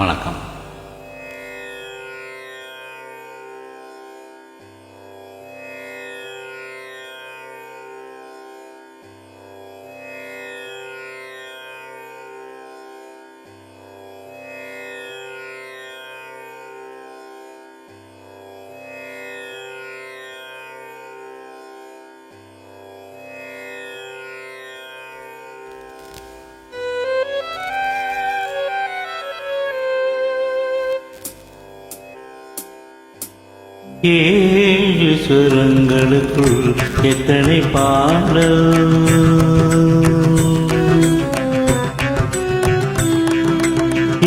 வணக்கம். ஏழு சுரங்களுக்குள் எத்தனை பாடல்?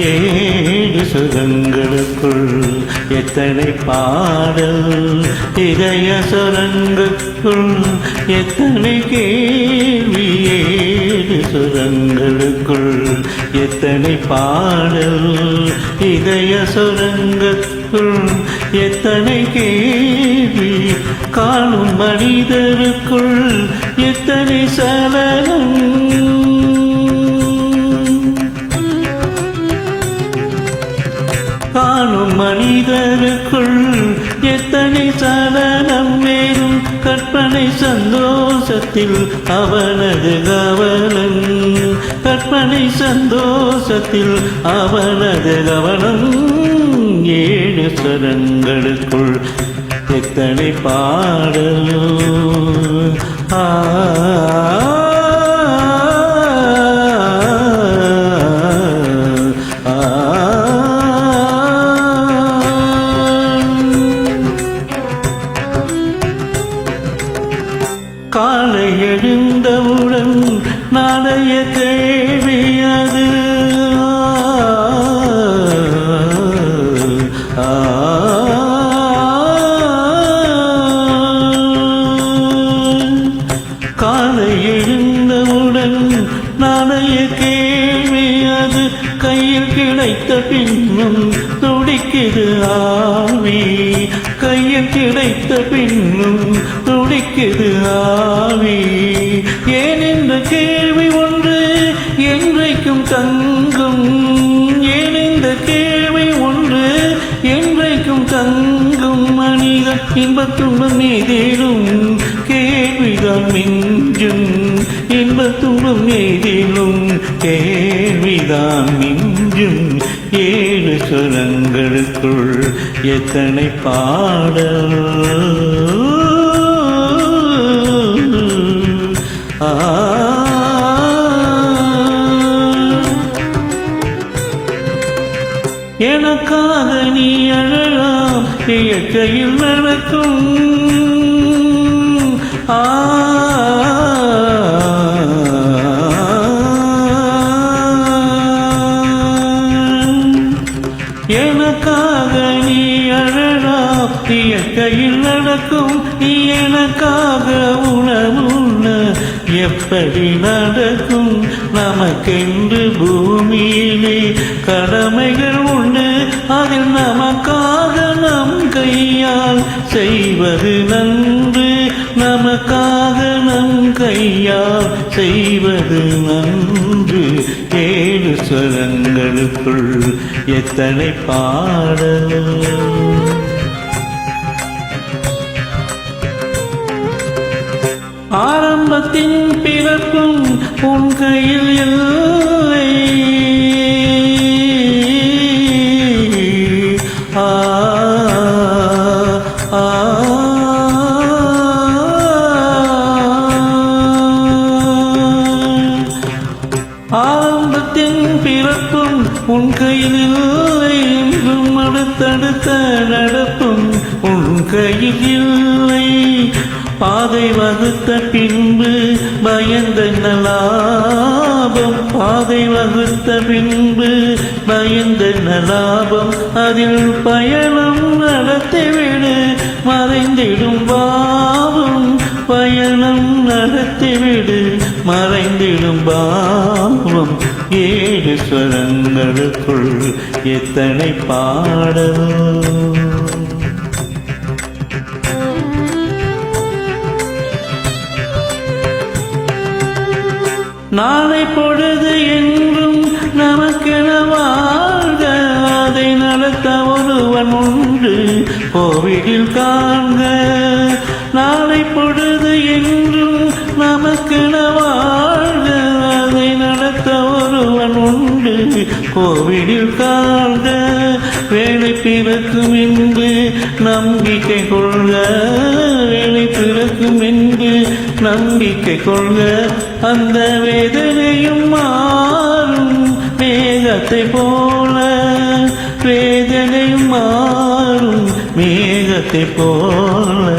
ஏழு சுரங்களுக்குள் எத்தனை பாடல்? இதய சுரங்களுக்குள் எத்தனை கேள்வி? ஏழு சுரங்களுக்குள் எத்தனை பாடல்? இதய சுரங்குக்குள் எத்தனை கேள்வி காணும் மனிதருக்குள் எத்தனை சலனம்? காணும் மனிதருக்குள் எத்தனை சலனம்? வேறும் கற்பனை சந்தோஷத்தில் அவனது கவனம். கற்பனை சந்தோஷத்தில் அவனது கவனம். ஏழு சரங்களுக்குள் எத்தனை பாடலும்? ஆ. எழுந்தவுடன் கேள்வி அது கையில் கிடைத்த பின்னும் துடிக்குது ஆவி. கையில் கிடைத்த பின்னும் துடிக்குது ஆவி. ஏன் இந்த கேள்வி ஒன்று என்றைக்கும் தங்கும்? ஏன் இந்த கேள்வி ஒன்று என்றைக்கும் தங்கும்? மனிதன் இன்பத் துன்பம் கேள்விதான் மிஞ்சும். இன்ப துன்பம் ஏதேனும் கேள்விதான் மிஞ்சும் ஏழு சுரங்களுக்குள் எத்தனை பாடல்? ஆ. எனக்காக நீ அழலாம் இயற்கையில் நடக்கும் இயற்கையில் நடக்கும் எனக்காக உணவுண்ண. எப்படி நடக்கும்? நமக்கென்று பூமியிலே கடமைகள் உண்டு. அதில் நமக்காக நம் கையால் செய்வது நன்று. நமக்காக நம் கையால் செய்வது நன்று. ஏழு ஸ்வரங்களுக்குள் எத்தனை பாடல் ஆரம்பத்தின் பிறப்பும் உன் கையில் இல்லை. ஆ ஆரம்பத்தின் பிறப்பும் உன் கையில் இல்லை. என்றும் அடுத்தடுத்த நடப்பும் உன் கையில் இல்லை. பாதை வகுத்த பின்பு பயந்த லாபம் பாதை வகுத்த பின்பு பயந்த லாபம் அதில் பயணம் நடத்திவிடு மறைந்திடும் பாவம். பயணம் நடத்திவிடு மறைந்திடும் பாவம். ஏழு ஸ்வரங்களுக்குள் எத்தனை பாடல் நாளை பொழுது என்றும் நமக்கென வாழ்க. அதை நடத்த ஒருவன் உண்டு. கோவிலில் காண்க. நாளை பொழுது என்றும் நமக்கென வாழ்க. அதை நடத்த ஒருவன் உண்டு. கோவிலில் காண்க. வேலை பிறக்கும் என்று நம்பிக்கை கொள்க. வேலை பிறக்கும் என்று நம்பிக்கை கொள்க. அந்த வேதனையும் மாறும் மேகத்தை போல. வேதனையும் மாறும் மேகத்தை போல.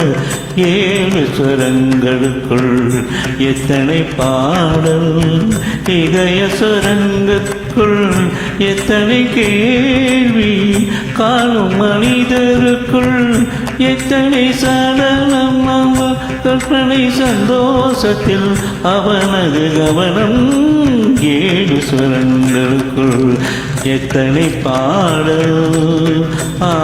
ஏழு சுரங்களுக்குள் எத்தனை பாடல். இதய சுரங்கத்துக்குள் எத்தனை கேள்வி காணும் மனிதருக்குள் எத்தனை சடலம் கற்பனை சந்தோஷத்தில் அவனது கவனம் ஏழு சுரங்களுக்குள் எத்தனை பாடல் ஆ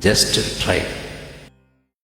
Just try.